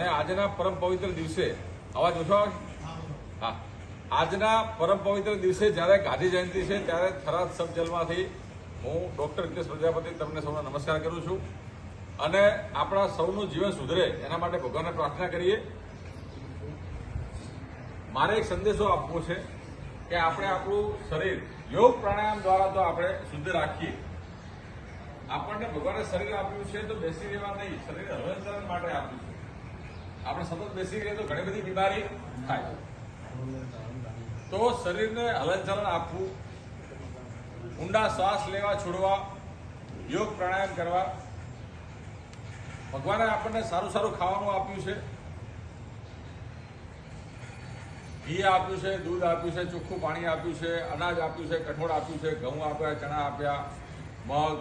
અને આજના પરમ પવિત્ર દિવસે, અવાજ ઓછો આવે? હા. આજના પરમ પવિત્ર દિવસે જ્યારે ગાંધી જયંતિ છે, ત્યારે થરાદ સબ જેલમાંથી હું ડોક્ટર રિતેશ પ્રજાપતિ તમને સૌને નમસ્કાર કરું છું. અને આપણા સૌનું જીવન સુધરે એના માટે ભગવાનને પ્રાર્થના કરીએ. મારે એક સંદેશો આપવો છે કે આપણે આપણું શરીર યોગ પ્રાણાયામ દ્વારા તો આપણે શુદ્ધ રાખીએ. આપણને ભગવાને શરીર આપ્યું છે તો બેસી રહેવા નહીં શરીર હલનચલન માટે આપ્યું છે. આપણે સતત બેસી રહીએ તો ઘણી બધી બીમારી થાય. તો શરીરને હલનચલન આપવું, ઊંડા શ્વાસ લેવા, છોડવા, યોગ પ્રાણાયામ કરવા. ભગવાને આપણને સારું સારું ખાવાનું આપ્યું છે. ઘી આપ્યું છે, દૂધ આપ્યું છે, ચોખ્ખું પાણી આપ્યું છે, અનાજ આપ્યું છે, કઠોળ આપ્યું છે, ઘઉં આપ્યા, ચણા આપ્યા, મગ,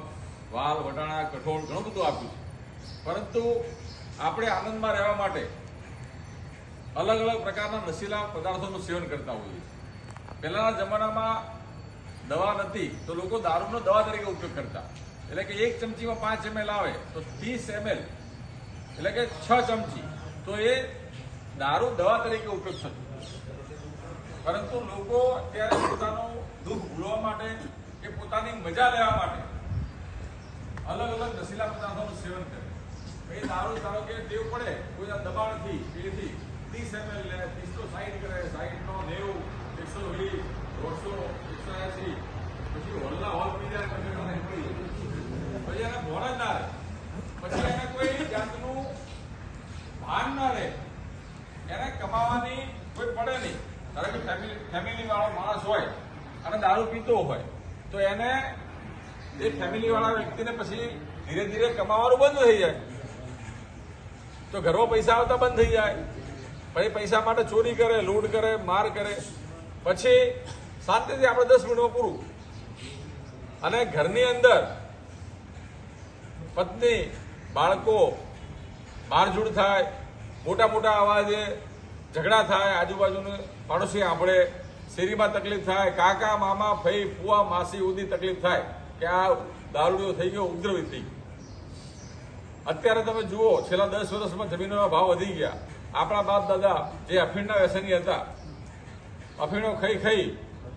વાલ, વટાણા, કઠોળ, ઘણું બધું આપ્યું છે. પરંતુ આપણે આનંદમાં રહેવા માટે અલગ અલગ પ્રકારના નશીલા પદાર્થોનું સેવન કરતા હોઈએ પહેલાના જમાનામાં દવા નથી તો લોકો દારૂનો દવા તરીકે ઉપયોગ કરતા. એટલે કે એક ચમચીમાં પાંચ એમએલ આવે, તો ત્રીસ એમએલ એટલે કે છ ચમચી. તો એ દારૂ દવા તરીકે ઉપયોગ થતો. પરંતુ લોકો અત્યારે પોતાનું દુઃખ ભૂલવા માટે કે પોતાની મજા લેવા માટે અલગ અલગ નશીલા પદાર્થોનું સેવન કરે. એ દારૂ ધારો કે ટેવ પડે કોઈના દબાણથી પેથી ત્રીસ એમએલ લે ત્રીસો સાઈઠ કરે, સાઈઠ નો નેવું, એકસો વીસ, દોઢસો, એકસો એસી. પછી હોલના હોલ પી જાય પછી એને ભોળ જ રહે. પછી એને કોઈ જાતનું ભાન ના રહે. એને કમાવાની કોઈ પડે નહીં. ધારો કે ફેમિલી ફેમિલી માણસ હોય અને દારૂ પીતો હોય, તો એને એ ફેમિલી વ્યક્તિને પછી ધીરે ધીરે કમાવાનું બંધ થઈ જાય. તો ઘરમાં પૈસા આવતા બંધ થઈ જાય. પછી પૈસા માટે ચોરી કરે, લૂંટ કરે, માર કરે. પછી શાંતિથી આપણે દસ મિનિટમાં પૂરું. અને ઘરની અંદર પત્ની, બાળકો, મારઝૂડ થાય, મોટા મોટા અવાજે ઝઘડા થાય, આજુબાજુને પાડોશી સાંભળે, શેરીમાં તકલીફ થાય, કાકા, મામા ફઈ ફુવા, માસી ઉદી તકલીફ થાય, કે આ દારૂડિયો થઈ ગયો ઉપદ્રવી થઈ ગયો. અત્યારે તમે જુઓ, છેલ્લા દસ વર્ષમાં જમીનોના ભાવ વધી ગયા. આપણા બાપ દાદા જે અફીણના વ્યસની હતા, અફીણો ખાઈ ખાઈ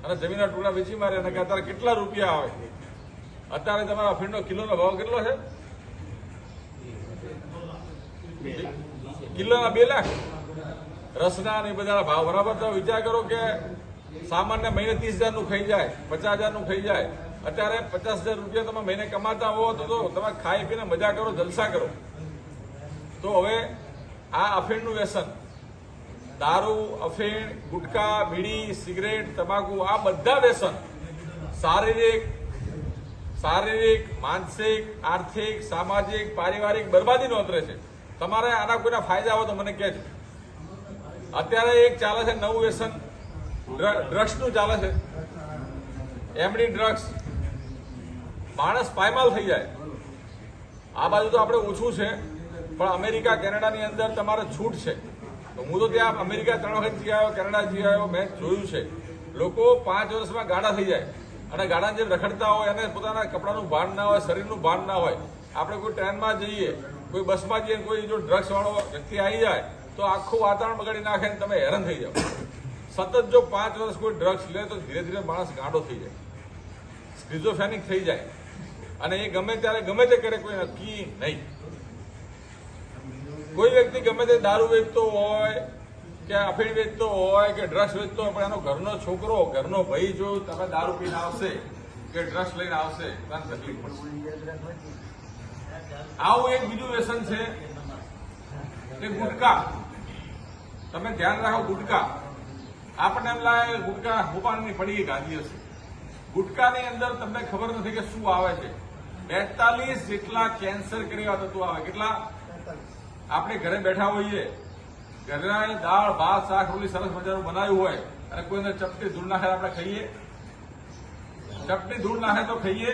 અને જમીનના ટુકડા વેચી મારે અને અત્યારે કેટલા રૂપિયા આવે? અત્યારે તમારા અફીણનો કિલોનો ભાવ કેટલો છે? કિલોના બે લાખ. રસના ને એ બધા ભાવ. બરાબર તમે વિચાર કરો કે સામાન્ય મહિને ત્રીસ હજારનું ખાઈ જાય, પચાસ હજારનું ખાઈ જાય. અત્યારે પચાસ હજાર રૂપિયા તમે મહિને કમાતા હો તો તમે ખાઈ પીને મજા કરો, જલસા કરો. તો હવે આ અફીણનું વ્યસન, દારૂ, અફીણ, ગુટખા, બીડી, સિગરેટ તમાકુ આ બધા વ્યસન શારીરિક શારીરિક, માનસિક, આર્થિક, સામાજિક, પારિવારિક બરબાદી નોંધરે છે. તમારે આના કોઈના ફાયદા હોય તો મને કહેજો. અત્યારે એક ચાલે છે નવું વ્યસન ડ્રગ્સનું ચાલે છે. એમડી ડ્રગ્સ માણસ પાયમાલ થઈ જાય. આ બાજુ તો આપણે ઓછું છે, પણ અમેરિકા, કેનેડાની અંદર તમારે છૂટ છે. તો હું તો ત્યાં અમેરિકા ત્રણ વખત જઈ આવ્યો કેનેડા જઈ આવ્યો, મેં જોયું છે. લોકો પાંચ વર્ષમાં ગાડા થઈ જાય. અને ગાડા જે રખડતા હોય અને પોતાના કપડાનું ભાન ના હોય, શરીરનું ભાન ના હોય. આપણે કોઈ ટ્રેનમાં જઈએ, કોઈ બસમાં જઈએ, કોઈ જો ડ્રગ્સ વાળો વ્યક્તિ આવી જાય, તો આખું વાતાવરણ બગાડી નાખે ને તમે હેરાન થઈ જાઓ. સતત જો પાંચ વર્ષ કોઈ ડ્રગ્સ લે, તો ધીરે ધીરે માણસ ગાંડો થઈ જાય. સ્ક્રિઝોફેનિક થઈ જાય. અને એ ગમે ત્યારે, ગમે તે કરે, કોઈ નક્કી નહીં. કોઈ વ્યક્તિ ગમે તે દારૂ વેચતો હોય, કે અફીણ વેચતો હોય, કે ડ્રગ્સ વેચતો હોય, પણ એનો ઘરનો છોકરો, ઘરનો ભાઈ જો તમે દારૂ પીને આવશે, કે ડ્રગ્સ લઈને આવશે આવું એક બીજું વ્યસન છે કે ગુટકા. તમે ધ્યાન રાખો, ગુટકા. આપણને એમ લાગે ગુટકા ગુટકા હુપાની પડી ગાંધી હશે ગુટકાની અંદર તમને ખબર નથી કે શું આવે છે. બેતાલીસ જેટલા કેન્સર કર્યા તત્વો આવે. કેટલા? આપણે ઘરે બેઠા હોઈએ ઘરના દાળ ભાત શાક રોટલી સરસ મજાનું બનાવ્યું હોય અને કોઈને ચપટી ધૂળ નાખે આપણે ખાઈએ. ચપટી ધૂળ નાખે તો ખાઈએ.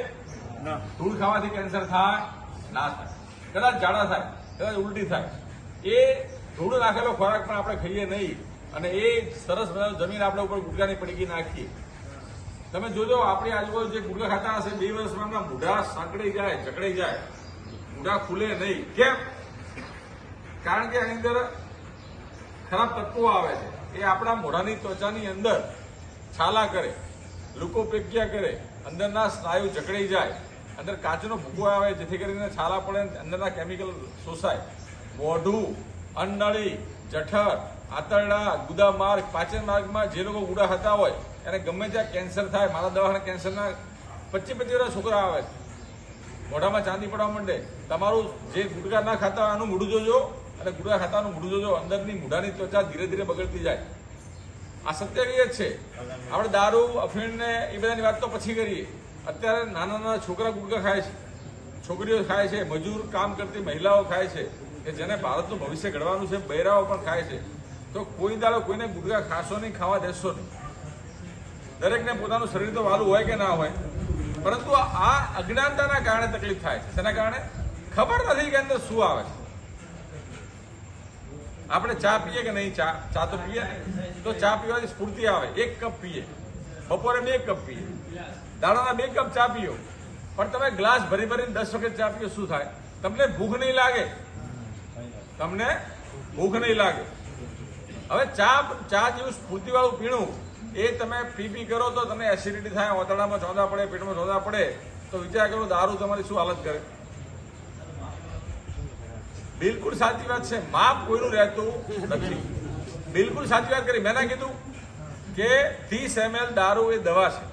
ધૂળ ખાવાથી કેન્સર થાય? ના થાય. કદાચ ઝાડા થાય કદાચ ઉલટી થાય. એ ધૂળ નાખેલો ખોરાક પણ આપણે ખાઈએ નહીં. અને એ સરસ મજાનું જમીન આપણે ઉપર ગુટકાની પડકી નાખીએ. તમે જોજો, આપણી આજુબાજુ જે ગુટકા ખાતા હશે, બે વર્ષમાં એમના મૂઢા સાંકળી જાય, જકડાઈ જાય. મૂઢા ખુલે નહીં. કેમ? કારણ કે આની અંદર ખરાબ તત્વો આવે છે. એ આપણા મોઢાની ત્વચાની અંદર છાલા કરે લુકોપેક્યા કરે, અંદરના સ્નાયુ જકડાઈ જાય, અંદર કાચનો ભૂકો આવે, જેથી કરીને છાલા પડે, અંદરના કેમિકલ શોષાય. મોઢું, અન્નળી, જઠર, આંતરડા ગુદા માર્ગ પાચન માર્ગમાં જે લોકો ગુડા હતા હોય એને ગમે ત્યાં કેન્સર થાય, મારા દવાખાને કેન્સરના પચીસ પચીસ વર્ષ છોકરા આવે મોઢામાં ચાંદી પડવા માંડે. તમારું જે ગુટકા ના ખાતા આનું મૂઢું જોજો, અને ગુટકા ખાતાનું મૂડું જોજો. અંદરની મૂઢાની ત્વચા ધીરે ધીરે બગડતી જાય. આ સત્ય જ છે. આપણે દારૂ અફીણને એ બધાની વાત તો પછી કરીએ. અત્યારે નાના નાના છોકરા ગુટકા ખાય છે. છોકરીઓ ખાય છે, મજૂર કામ કરતી મહિલાઓ ખાય છે, કે જેને ભારતનું ભવિષ્ય ઘડવાનું છે, બૈરાઓ પણ ખાય છે. તો કોઈ દાડો કોઈને ગુટકા ખાશો નહીં, ખાવા દેશો નહીં. દરેકને પોતાનું શરીર તો વાલું હોય કે ના હોય, પરંતુ આ અજ્ઞાનતાના કારણે તકલીફ થાય છે. તેના કારણે ખબર નથી કે અંદર શું આવે છે. આપણે ચા પીએ કે નહીં? ચા ચા તો પીએ. તો ચા પીવાથી સ્ફૂર્તિ આવે. એક કપ પીએ. બપોરે બે કપ પીએ. દાડાના બે કપ ચા પીઓ. પણ તમે ગ્લાસ ભરી ભરીને દસ વખત ચા પીઓ, શું થાય? તમને ભૂખ નહીં લાગે. તમને ભૂખ નહીં લાગે. હવે ચા ચા જેવું સ્ફૂર્તિવાળું પીણું એ તમે પી પી કરો તો તમને એસિડિટી થાય, ઓતડામાં ચોંદા પડે, પેટમાં ચોંદા પડે, તો વિચાર કરો દારૂ તમારી શું હાલત કરે. બિલકુલ સાચી વાત છે. માપ કોઈનું રહેતું નથી. બિલકુલ સાચી વાત કરી. મેં ના કીધું કે ત્રીસ એમએલ દારૂ એ દવા છે.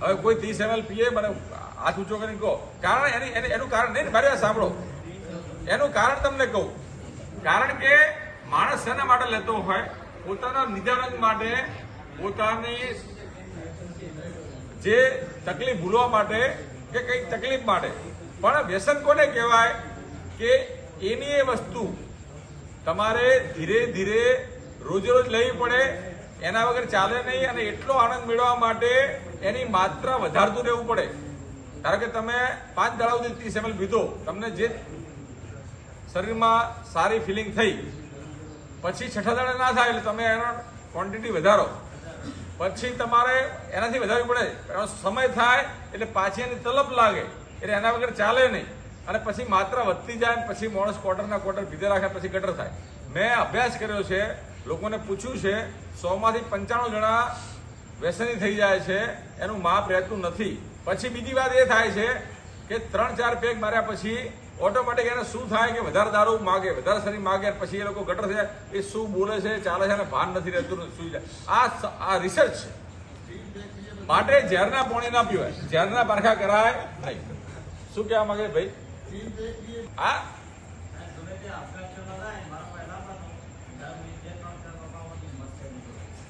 હવે કોઈ ત્રીસ એમએલ પીએ, મને હાથ ઊંચો કરીને કહો. કારણ એની એની- કારણ નહીં મારી સાંભળો. એનું કારણ તમને કહું. કારણ કે માણસ શેના માટે લેતો હોય? પોતાના નિદાન માટે પોતાની જે તકલીફ ભૂલવા માટે કે કઈ તકલીફ માટે. પણ વ્યસન કોને કહેવાય? કે એની એ વસ્તુ તમારે ધીરે ધીરે રોજે રોજ લેવી પડે, એના વગર ચાલે નહીં અને એટલો આનંદ મેળવવા માટે એની માત્રા વધારતું રહેવું પડે. કારણ કે તમે પાંચ દાડા ત્રીસ એમએલ પીધો, તમને જે શરીરમાં સારી ફિલિંગ થઈ, પછી છઠ્ઠા દાડા ના થાય એટલે તમે એનો ક્વોન્ટિટી વધારો. પછી તમારે એનાથી વધારવી પડે. એનો સમય થાય એટલે પાછી એની તલપ લાગે. એટલે એના વગર ચાલે નહીં. અને પછી માત્રા વધતી જાય પછી માણસ ક્વાર્ટરના ક્વાર્ટર ભીધે રાખે પછી ગટર થાય. મેં અભ્યાસ કર્યો છે. લોકોને પૂછ્યું છે સોમાંથી પંચાણું જણા વ્યસની થઈ જાય છે. એનું માપ રહેતું નથી. પછી બીજી વાત એ થાય છે કે ત્રણ ચાર પેગ માર્યા પછી ઓટોમેટિક એને શું થાય કે વધારે દારૂ માગે, વધારે શરીર માગે પછી એ લોકો ગટર થયા એ શું બોલે છે, ચાલે છે, અને ભાન નથી રહેતું સુઈ જાય. આ આ રિસર્ચ છે. માટે ઝેરના પાણી ના પીવાય. ઝેરના પારખા કરાય નહીં. શું કહેવા માંગે ભાઈ? આ?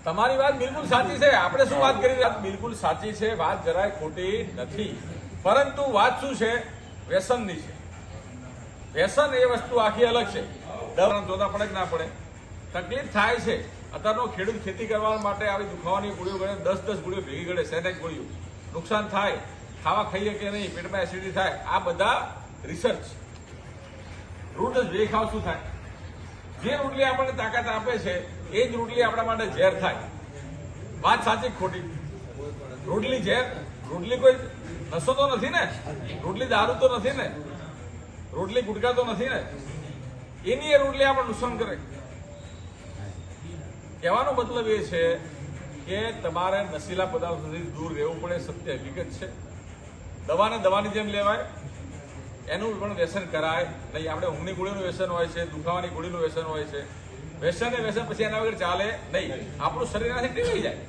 તમારી વાત બિલકુલ સાચી છે. આપણે શું વાત કરી રહ્યા? બિલકુલ સાચી છે. વાત જરાય ખોટી નથી. પરંતુ વાત શું છે? વ્યસનની છે. વ્યસન એ વસ્તુ આખી અલગ છે. જોતા પડે કે ના પડે? તકલીફ થાય છે. અત્યારનો ખેડૂત ખેતી કરવા માટે આવી દુખાવાની ગોળીઓ ગળે દસ દસ ગોળીઓ ભેગી ગળે સેનેક ગોળીઓ. નુકસાન થાય. ખાવા ખાઈએ કે નહીં, પેટમાં એસિડિટી થાય. આ બધા રિસર્ચ રૂટ જ જે ખાવ શું થાય? જે રોટલી આપણને તાકાત આપે છે, એ જ રોટલી આપણા માટે ઝેર થાય. વાત સાચી ખોટી? રોટલી ઝેર? રોટલી કોઈ નશો તો નથી ને? રોટલી દારૂ તો નથી ને? રોટલી ગુટકાતો નથી ને, એની એ રોટલી આપણે નુકસાન કરે. કહેવાનો મતલબ એ છે કે તમારે નશીલા પદાર્થોથી દૂર રહેવું પડે, સત્ય હકીકત છે. દવાને દવાની જેમ લેવાય, એનું પણ વ્યસન કરાય. નહીં, આપણે ઊંઘની ગોળીનું વ્યસન હોય છે, દુખાવાની ગોળીનું વ્યસન હોય છે. વ્યસન એ વ્યસન પછી એના વગર ચાલે નહીં. આપણું શરીર એનાથી ટીવી જાય.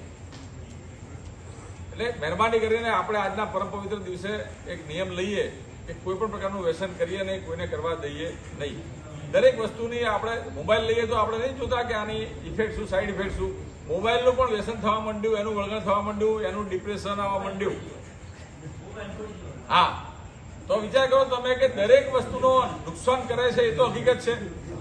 એટલે મહેરબાની કરીને આપણે આજના પરમ પવિત્ર દિવસે એક નિયમ લઈએ. કે કોઈ પણ પ્રકારનું વ્યસન કરીએ નહીં, કોઈને કરવા દઈએ નહીં. દરેક વસ્તુની આપણે મોબાઈલ લઈએ તો આપણે નહીં જોતા કે આની ઇફેક્ટ શું સાઈડ ઇફેક્ટ શું. મોબાઈલનું પણ વ્યસન થવા માંડ્યું, એનું વળગણ થવા માંડ્યું, એનું ડિપ્રેશન આવવા માંડ્યું. હા. તો વિચાર કરો તમે કે દરેક વસ્તુનો નુકસાન કરે છે એ તો હકીકત છે.